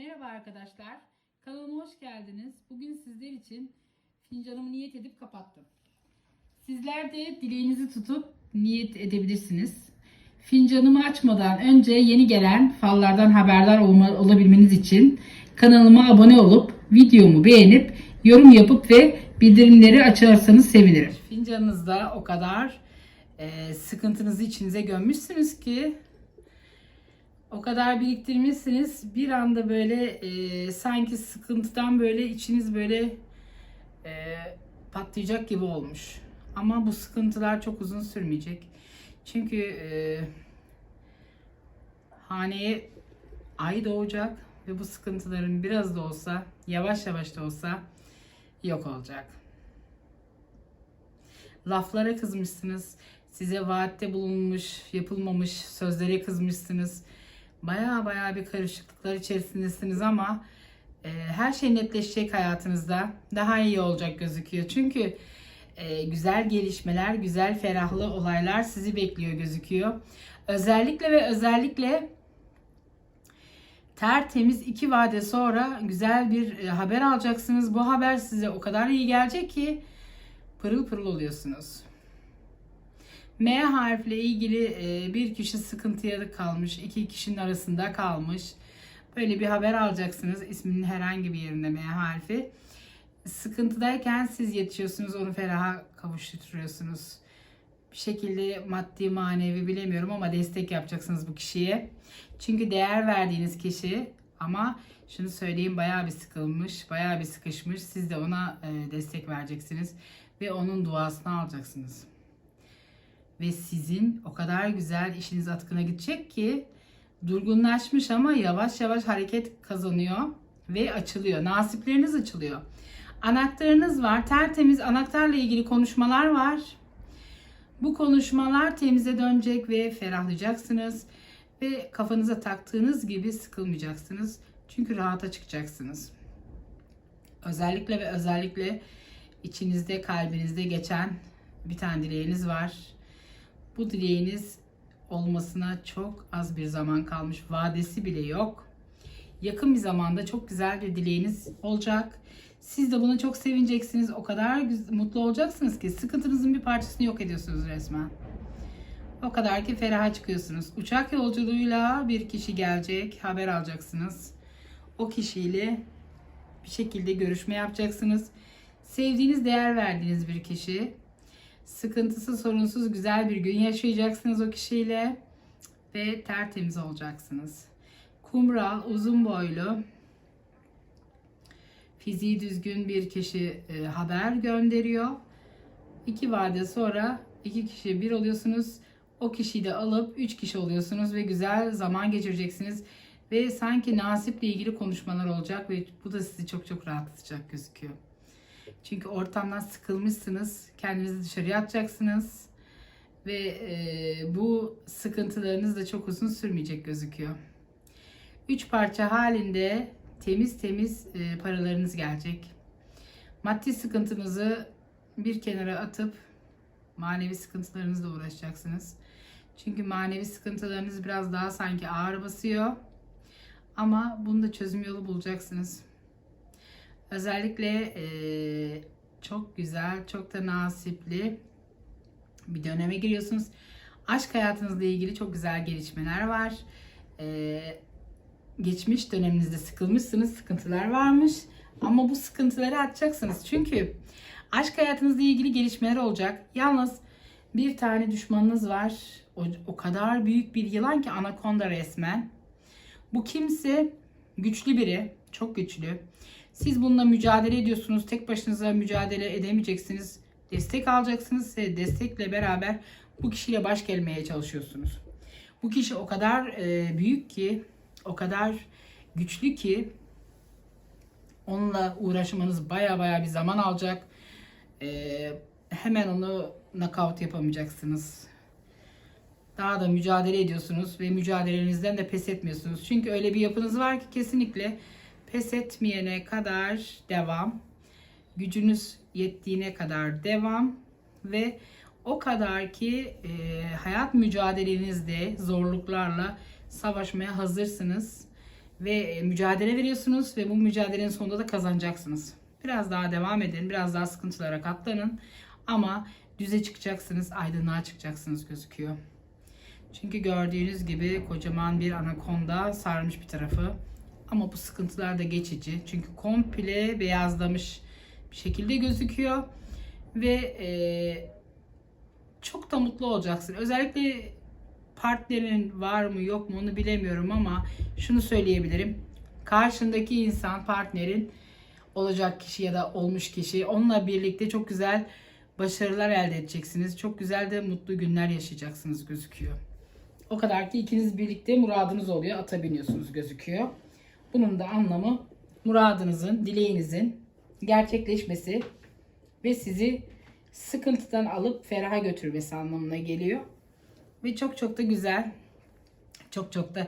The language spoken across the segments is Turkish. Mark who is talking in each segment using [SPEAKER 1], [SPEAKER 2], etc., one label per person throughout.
[SPEAKER 1] Merhaba arkadaşlar. Kanalıma hoş geldiniz. Bugün sizler için fincanımı niyet edip kapattım. Sizler de dileğinizi tutup niyet edebilirsiniz. Fincanımı açmadan önce yeni gelen fallardan haberdar olma, olabilmeniz için kanalıma abone olup videomu beğenip yorum yapıp ve bildirimleri açarsanız sevinirim. Fincanınızda o kadar e, sıkıntınızı içinize gömmüşsünüz ki o kadar biriktirmişsiniz. Bir anda böyle e, sanki sıkıntıdan böyle içiniz böyle e, patlayacak gibi olmuş. Ama bu sıkıntılar çok uzun sürmeyecek. Çünkü e, haneye ay doğacak ve bu sıkıntıların biraz da olsa yavaş yavaş da olsa yok olacak. Laflara kızmışsınız. Size vaatte bulunmuş, yapılmamış sözlere kızmışsınız. Baya baya bir karışıklıklar içerisindesiniz ama e, her şey netleşecek hayatınızda. Daha iyi olacak gözüküyor. Çünkü e, güzel gelişmeler, güzel ferahlı olaylar sizi bekliyor gözüküyor. Özellikle ve özellikle tertemiz iki vade sonra güzel bir e, haber alacaksınız. Bu haber size o kadar iyi gelecek ki pırıl pırıl oluyorsunuz. M harfiyle ilgili e, bir kişi sıkıntıya kalmış, iki kişinin arasında kalmış. Böyle bir haber alacaksınız isminin herhangi bir yerinde M harfi. Sıkıntıdayken siz yetişiyorsunuz, onu feraha kavuşturuyorsunuz. Bir şekilde maddi manevi bilemiyorum ama destek yapacaksınız bu kişiye. Çünkü değer verdiğiniz kişi ama şunu söyleyeyim bayağı bir sıkılmış, bayağı bir sıkışmış. Siz de ona e, destek vereceksiniz ve onun duasını alacaksınız ve sizin o kadar güzel işiniz atkına gidecek ki durgunlaşmış ama yavaş yavaş hareket kazanıyor ve açılıyor. Nasipleriniz açılıyor. Anahtarınız var. Tertemiz anahtarla ilgili konuşmalar var. Bu konuşmalar temize dönecek ve ferahlayacaksınız. Ve kafanıza taktığınız gibi sıkılmayacaksınız. Çünkü rahata çıkacaksınız. Özellikle ve özellikle içinizde, kalbinizde geçen bir tane dileğiniz var. Bu dileğiniz olmasına çok az bir zaman kalmış. Vadesi bile yok. Yakın bir zamanda çok güzel bir dileğiniz olacak. Siz de buna çok sevineceksiniz. O kadar mutlu olacaksınız ki sıkıntınızın bir parçasını yok ediyorsunuz resmen. O kadar ki feraha çıkıyorsunuz. Uçak yolculuğuyla bir kişi gelecek. Haber alacaksınız. O kişiyle bir şekilde görüşme yapacaksınız. Sevdiğiniz, değer verdiğiniz bir kişi sıkıntısı sorunsuz güzel bir gün yaşayacaksınız o kişiyle ve tertemiz olacaksınız. Kumral, uzun boylu, fiziği düzgün bir kişi e, haber gönderiyor. İki vade sonra iki kişi bir oluyorsunuz. O kişiyi de alıp üç kişi oluyorsunuz ve güzel zaman geçireceksiniz. Ve sanki nasiple ilgili konuşmalar olacak ve bu da sizi çok çok rahatlatacak gözüküyor. Çünkü ortamdan sıkılmışsınız. Kendinizi dışarıya atacaksınız. Ve e, bu sıkıntılarınız da çok uzun sürmeyecek gözüküyor. Üç parça halinde temiz temiz e, paralarınız gelecek. Maddi sıkıntınızı bir kenara atıp manevi sıkıntılarınızla uğraşacaksınız. Çünkü manevi sıkıntılarınız biraz daha sanki ağır basıyor. Ama bunda çözüm yolu bulacaksınız. Özellikle e, çok güzel, çok da nasipli bir döneme giriyorsunuz. Aşk hayatınızla ilgili çok güzel gelişmeler var. E, geçmiş döneminizde sıkılmışsınız, sıkıntılar varmış. Ama bu sıkıntıları atacaksınız. Çünkü aşk hayatınızla ilgili gelişmeler olacak. Yalnız bir tane düşmanınız var. O, o kadar büyük bir yılan ki anakonda resmen. Bu kimse güçlü biri, çok güçlü. Siz bununla mücadele ediyorsunuz. Tek başınıza mücadele edemeyeceksiniz. Destek alacaksınız ve destekle beraber bu kişiyle baş gelmeye çalışıyorsunuz. Bu kişi o kadar e, büyük ki, o kadar güçlü ki onunla uğraşmanız baya baya bir zaman alacak. E, hemen onu knockout yapamayacaksınız. Daha da mücadele ediyorsunuz ve mücadelenizden de pes etmiyorsunuz. Çünkü öyle bir yapınız var ki kesinlikle pes etmeyene kadar devam. Gücünüz yettiğine kadar devam ve o kadar ki e, hayat mücadelenizde zorluklarla savaşmaya hazırsınız Ve e, mücadele veriyorsunuz ve bu mücadelenin sonunda da kazanacaksınız. Biraz daha devam edin, biraz daha sıkıntılara katlanın. Ama düze çıkacaksınız, aydınlığa çıkacaksınız gözüküyor. Çünkü gördüğünüz gibi kocaman bir anakonda sarmış bir tarafı. Ama bu sıkıntılar da geçici. Çünkü komple beyazlamış bir şekilde gözüküyor. Ve e, çok da mutlu olacaksın. Özellikle partnerin var mı yok mu onu bilemiyorum ama şunu söyleyebilirim. Karşındaki insan partnerin olacak kişi ya da olmuş kişi onunla birlikte çok güzel başarılar elde edeceksiniz. Çok güzel de mutlu günler yaşayacaksınız gözüküyor. O kadar ki ikiniz birlikte muradınız oluyor. Ata biniyorsunuz gözüküyor. Bunun da anlamı muradınızın, dileğinizin gerçekleşmesi ve sizi sıkıntıdan alıp feraha götürmesi anlamına geliyor. Ve çok çok da güzel, çok çok da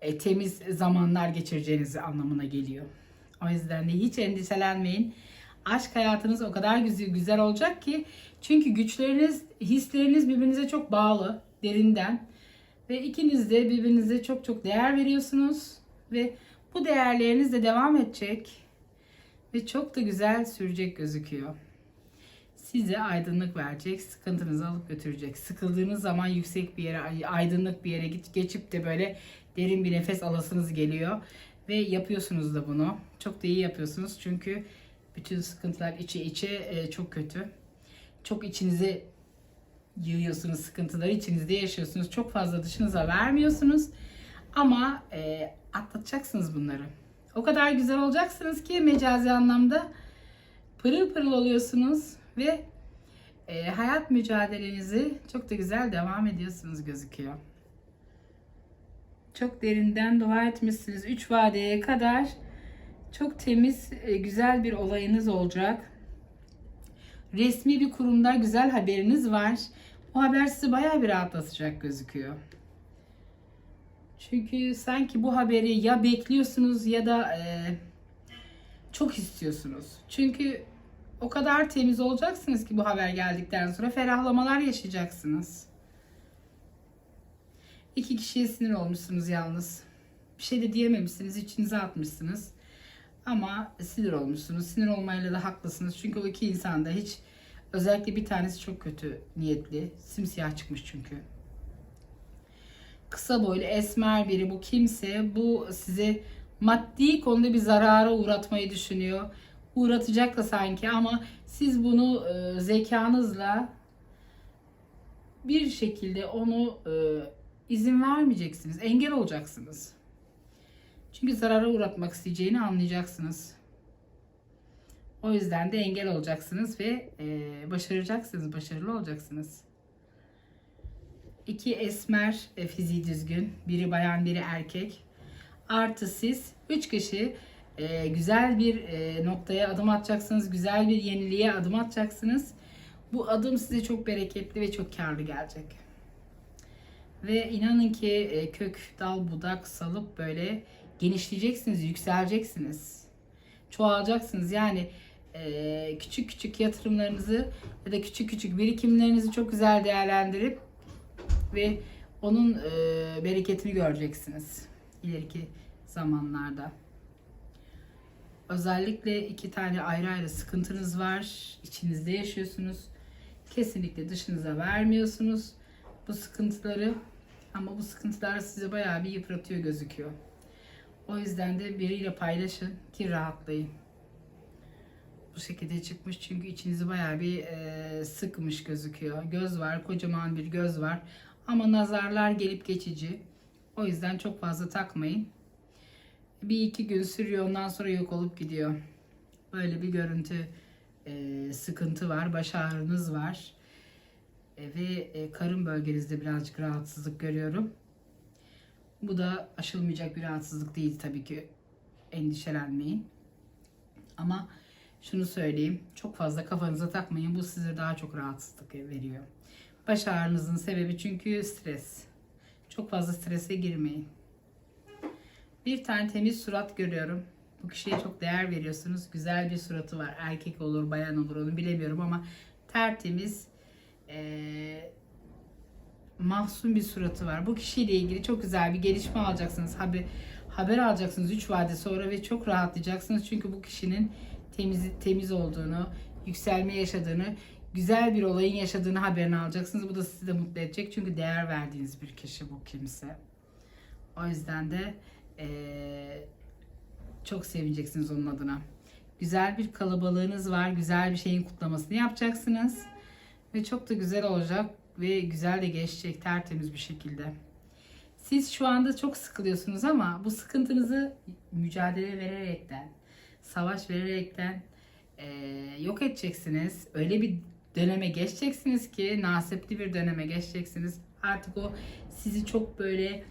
[SPEAKER 1] e, temiz zamanlar geçireceğiniz anlamına geliyor. O yüzden de hiç endişelenmeyin. Aşk hayatınız o kadar güzel, güzel olacak ki çünkü güçleriniz, hisleriniz birbirinize çok bağlı derinden ve ikiniz de birbirinize çok çok değer veriyorsunuz ve bu değerleriniz de devam edecek ve çok da güzel sürecek gözüküyor. Size aydınlık verecek, sıkıntınızı alıp götürecek. Sıkıldığınız zaman yüksek bir yere, aydınlık bir yere git, geçip de böyle derin bir nefes alasınız geliyor. Ve yapıyorsunuz da bunu. Çok da iyi yapıyorsunuz çünkü bütün sıkıntılar içe içe e, çok kötü. Çok içinize yığıyorsunuz sıkıntıları, içinizde yaşıyorsunuz. Çok fazla dışınıza vermiyorsunuz. Ama e, atlatacaksınız bunları. O kadar güzel olacaksınız ki mecazi anlamda pırıl pırıl oluyorsunuz ve e, hayat mücadelenizi çok da güzel devam ediyorsunuz gözüküyor. Çok derinden dua etmişsiniz. 3 vadeye kadar çok temiz, e, güzel bir olayınız olacak. Resmi bir kurumda güzel haberiniz var. O haber sizi bayağı bir rahatlatacak gözüküyor. Çünkü sanki bu haberi ya bekliyorsunuz ya da e, çok istiyorsunuz. Çünkü o kadar temiz olacaksınız ki bu haber geldikten sonra ferahlamalar yaşayacaksınız. İki kişiye sinir olmuşsunuz yalnız. Bir şey de diyememişsiniz, içinize atmışsınız. Ama sinir olmuşsunuz. Sinir olmayla da haklısınız. Çünkü o iki insanda hiç özellikle bir tanesi çok kötü niyetli. Simsiyah çıkmış çünkü. Kısa boylu esmer biri bu kimse bu size maddi konuda bir zarara uğratmayı düşünüyor. Uğratacak da sanki ama siz bunu e, zekanızla bir şekilde onu e, izin vermeyeceksiniz. Engel olacaksınız. Çünkü zarara uğratmak isteyeceğini anlayacaksınız. O yüzden de engel olacaksınız ve e, başaracaksınız, başarılı olacaksınız. İki esmer e, fiziği düzgün, biri bayan biri erkek. Artı siz üç kişi e, güzel bir e, noktaya adım atacaksınız, güzel bir yeniliğe adım atacaksınız. Bu adım size çok bereketli ve çok karlı gelecek. Ve inanın ki e, kök, dal, budak salıp böyle genişleyeceksiniz, yükseleceksiniz. Çoğalacaksınız. Yani e, küçük küçük yatırımlarınızı ya da küçük küçük birikimlerinizi çok güzel değerlendirip ve onun e, bereketini göreceksiniz ileriki zamanlarda. Özellikle iki tane ayrı ayrı sıkıntınız var. içinizde yaşıyorsunuz. Kesinlikle dışınıza vermiyorsunuz bu sıkıntıları. Ama bu sıkıntılar sizi bayağı bir yıpratıyor gözüküyor. O yüzden de biriyle paylaşın ki rahatlayın. Bu şekilde çıkmış çünkü içinizi bayağı bir e, sıkmış gözüküyor. Göz var, kocaman bir göz var. Ama nazarlar gelip geçici. O yüzden çok fazla takmayın. Bir iki gün sürüyor ondan sonra yok olup gidiyor. Böyle bir görüntü e, sıkıntı var. Baş ağrınız var. E, ve e, karın bölgenizde birazcık rahatsızlık görüyorum. Bu da aşılmayacak bir rahatsızlık değil tabii ki. Endişelenmeyin. Ama şunu söyleyeyim. Çok fazla kafanıza takmayın. Bu size daha çok rahatsızlık veriyor. Baş ağrınızın sebebi çünkü stres. Çok fazla strese girmeyin. Bir tane temiz surat görüyorum. Bu kişiye çok değer veriyorsunuz. Güzel bir suratı var. Erkek olur, bayan olur onu bilemiyorum ama tertemiz, ee, mahzun bir suratı var. Bu kişiyle ilgili çok güzel bir gelişme alacaksınız. Haber, haber alacaksınız 3 vade sonra ve çok rahatlayacaksınız. Çünkü bu kişinin temiz temiz olduğunu, yükselme yaşadığını, güzel bir olayın yaşadığını haberini alacaksınız. Bu da sizi de mutlu edecek. Çünkü değer verdiğiniz bir kişi bu kimse. O yüzden de eee, çok sevineceksiniz onun adına. Güzel bir kalabalığınız var. Güzel bir şeyin kutlamasını yapacaksınız. Ve çok da güzel olacak ve güzel de geçecek tertemiz bir şekilde. Siz şu anda çok sıkılıyorsunuz ama bu sıkıntınızı mücadele vererekten, savaş vererekten eee, yok edeceksiniz. Öyle bir döneme geçeceksiniz ki nasipli bir döneme geçeceksiniz. Artık o sizi çok böyle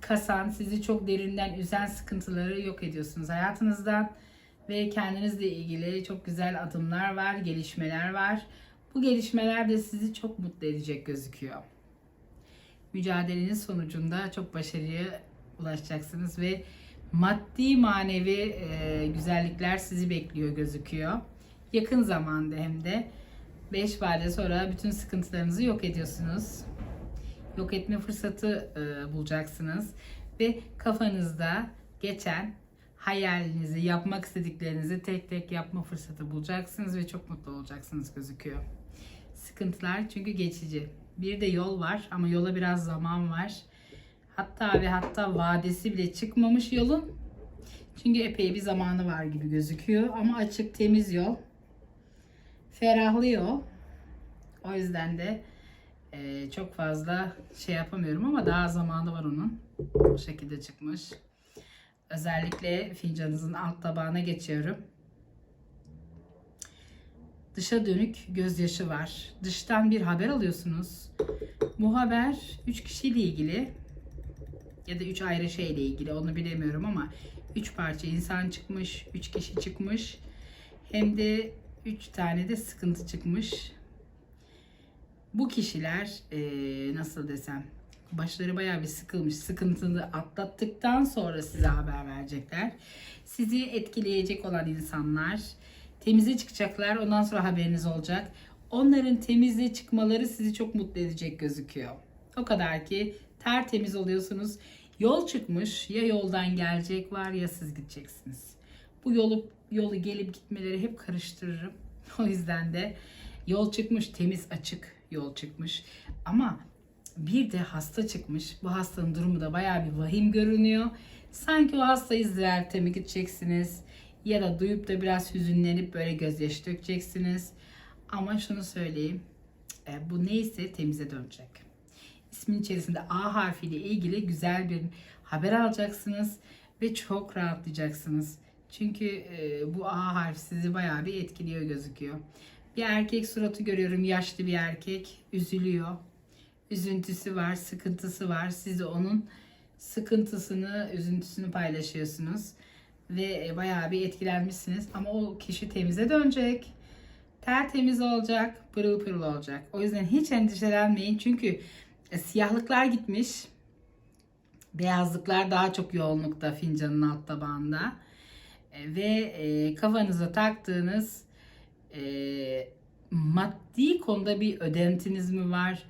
[SPEAKER 1] kasan, sizi çok derinden üzen sıkıntıları yok ediyorsunuz hayatınızdan ve kendinizle ilgili çok güzel adımlar var, gelişmeler var. Bu gelişmeler de sizi çok mutlu edecek gözüküyor. Mücadeleniz sonucunda çok başarıya ulaşacaksınız ve maddi manevi e, güzellikler sizi bekliyor gözüküyor. Yakın zamanda hem de 5 vade sonra bütün sıkıntılarınızı yok ediyorsunuz. Yok etme fırsatı e, bulacaksınız ve kafanızda geçen hayalinizi, yapmak istediklerinizi tek tek yapma fırsatı bulacaksınız ve çok mutlu olacaksınız gözüküyor. Sıkıntılar çünkü geçici. Bir de yol var ama yola biraz zaman var. Hatta ve hatta vadesi bile çıkmamış yolun. Çünkü epey bir zamanı var gibi gözüküyor ama açık temiz yol. Ferahlıyor. O yüzden de e, çok fazla şey yapamıyorum ama daha zamanı var onun. Bu şekilde çıkmış. Özellikle fincanınızın alt tabağına geçiyorum. Dışa dönük gözyaşı var. Dıştan bir haber alıyorsunuz. Bu haber 3 kişiyle ilgili ya da 3 ayrı şeyle ilgili onu bilemiyorum ama 3 parça insan çıkmış, 3 kişi çıkmış. Hem de 3 tane de sıkıntı çıkmış. Bu kişiler eee, nasıl desem başları bayağı bir sıkılmış. Sıkıntını atlattıktan sonra size haber verecekler. Sizi etkileyecek olan insanlar temize çıkacaklar. Ondan sonra haberiniz olacak. Onların temize çıkmaları sizi çok mutlu edecek gözüküyor. O kadar ki tertemiz oluyorsunuz. Yol çıkmış. Ya yoldan gelecek var ya siz gideceksiniz. Bu yolu yolu gelip gitmeleri hep karıştırırım. O yüzden de yol çıkmış, temiz, açık yol çıkmış. Ama bir de hasta çıkmış. Bu hastanın durumu da bayağı bir vahim görünüyor. Sanki o hastayı ziyarete mi gideceksiniz? Ya da duyup da biraz hüzünlenip böyle gözyaşı dökeceksiniz. Ama şunu söyleyeyim. e, Bu neyse temize dönecek. İsmin içerisinde A harfiyle ilgili güzel bir haber alacaksınız ve çok rahatlayacaksınız. Çünkü e, bu A harfi sizi bayağı bir etkiliyor gözüküyor. Bir erkek suratı görüyorum, yaşlı bir erkek, üzülüyor. Üzüntüsü var, sıkıntısı var. Siz de onun sıkıntısını, üzüntüsünü paylaşıyorsunuz. Ve e, bayağı bir etkilenmişsiniz. Ama o kişi temize dönecek. Tertemiz olacak, pırıl pırıl olacak. O yüzden hiç endişelenmeyin. Çünkü e, siyahlıklar gitmiş. Beyazlıklar daha çok yoğunlukta fincanın alt tabağında. E, Ve e, kafanıza taktığınız e, maddi konuda bir ödentiniz mi var?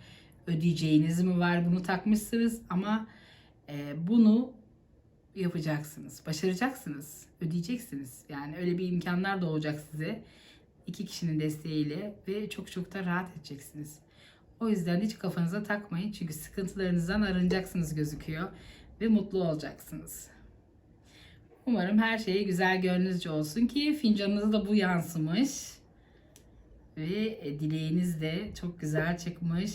[SPEAKER 1] Ödeyeceğiniz mi var? Bunu takmışsınız ama e, bunu yapacaksınız. Başaracaksınız. Ödeyeceksiniz. Yani öyle bir imkanlar doğacak size. iki kişinin desteğiyle ve çok çok da rahat edeceksiniz. O yüzden hiç kafanıza takmayın. Çünkü sıkıntılarınızdan arınacaksınız gözüküyor. Ve mutlu olacaksınız. Umarım her şey güzel gönlünüzce olsun ki fincanınıza da bu yansımış. Ve e, dileğiniz de çok güzel çıkmış.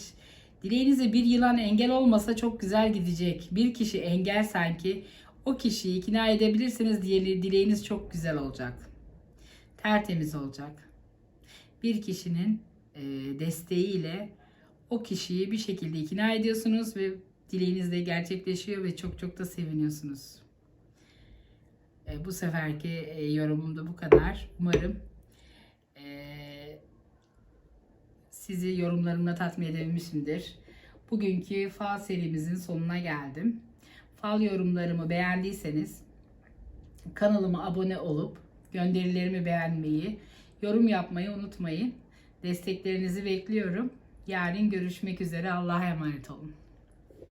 [SPEAKER 1] Dileğinize bir yılan engel olmasa çok güzel gidecek. Bir kişi engel sanki o kişiyi ikna edebilirseniz diye dileğiniz çok güzel olacak. Tertemiz olacak. Bir kişinin e, desteğiyle o kişiyi bir şekilde ikna ediyorsunuz ve dileğiniz de gerçekleşiyor ve çok çok da seviniyorsunuz. E, bu seferki e, yorumum da bu kadar. Umarım e, sizi yorumlarımla tatmin edebilmişimdir. Bugünkü fal serimizin sonuna geldim. Fal yorumlarımı beğendiyseniz kanalıma abone olup gönderilerimi beğenmeyi, yorum yapmayı unutmayın. Desteklerinizi bekliyorum. Yarın görüşmek üzere. Allah'a emanet olun.